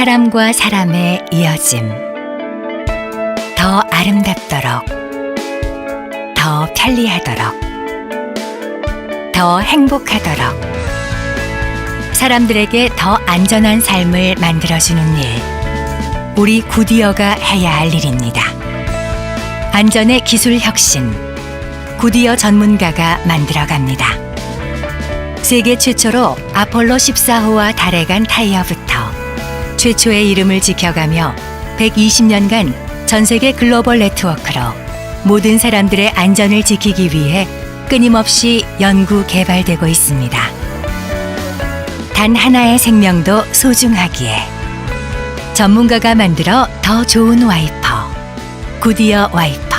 사람과 사람의 이어짐. 더 아름답도록, 더 편리하도록, 더 행복하도록, 사람들에게 더 안전한 삶을 만들어주는 일. 우리 구디어가 해야 할 일입니다. 안전의 기술 혁신. 구디어 전문가가 만들어갑니다. 세계 최초로 아폴로 14호와 달에 간 타이어부터 최초의 이름을 지켜가며 120년간 전 세계 글로벌 네트워크로 모든 사람들의 안전을 지키기 위해 끊임없이 연구 개발되고 있습니다. 단 하나의 생명도 소중하기에 전문가가 만들어 더 좋은 와이퍼 구디어 와이퍼